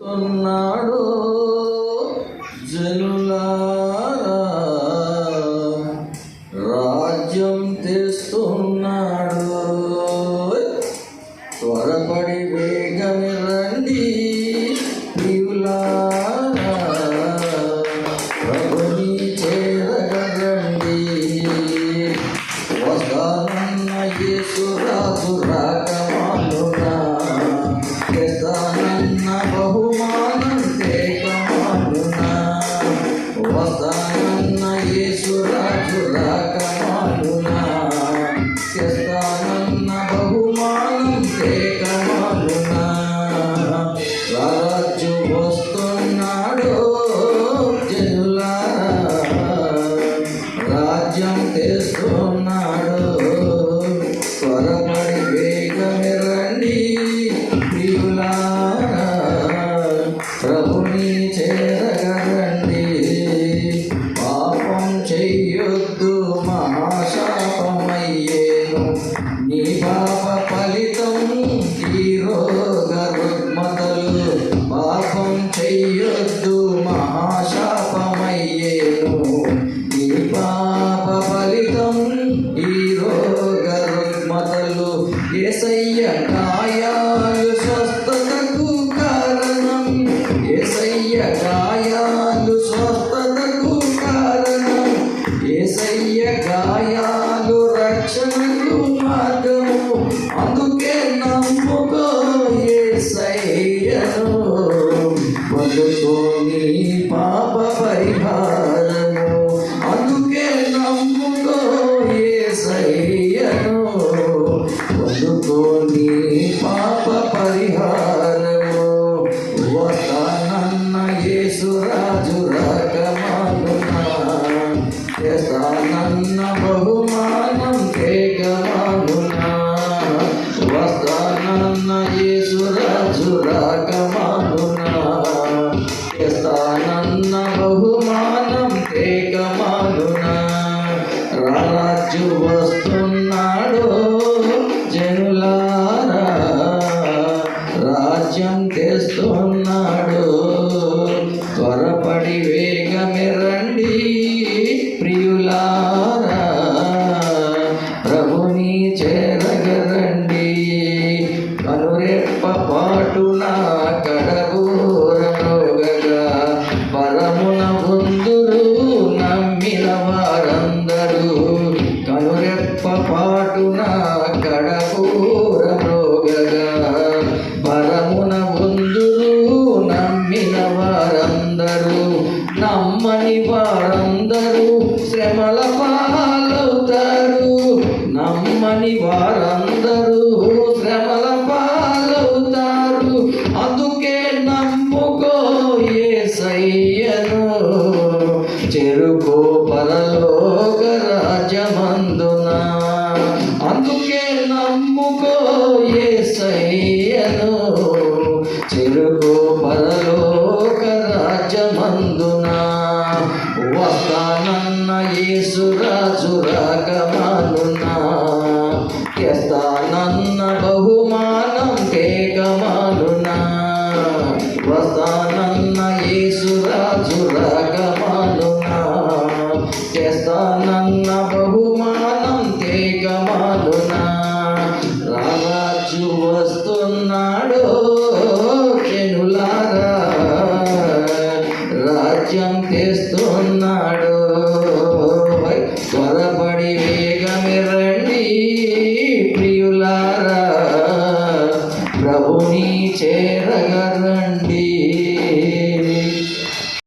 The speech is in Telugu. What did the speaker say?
ఉన్నాడు జనులారా రాజ్యం తెస్తున్నాడు? ಬಿಡುತ್ತು చేస్తానన్న బహుమానం కేకమాలునా రాజు వస్తున్నాడు జనులారా రాజ్యం తెస్తున్నాడు త్వరపడి వేగమే రండి ప్రియులారా ప్రభుని చేరగరండి కనురెప్ప పాటున పాలవుతారు నమ్మని వారందరూ శ్రమల పాలవుతారు అందుకే నమ్ముకో యేసయ్యను చెరుకో పరలోక రాజమందున అందుకే నమ్ముకో యేసయ్యను చెరుకో పరలో యేసురాజు రాగమానునా తెస్తానన్న బహుమానం కేకమానునా. వస్తానన్న యేసురాజు రాగమానునా తెస్తానన్న బహుమానం కేకమానునా. రాజు వస్తున్నాడు జనులారా రాజ్యం తెస్తున్నాడు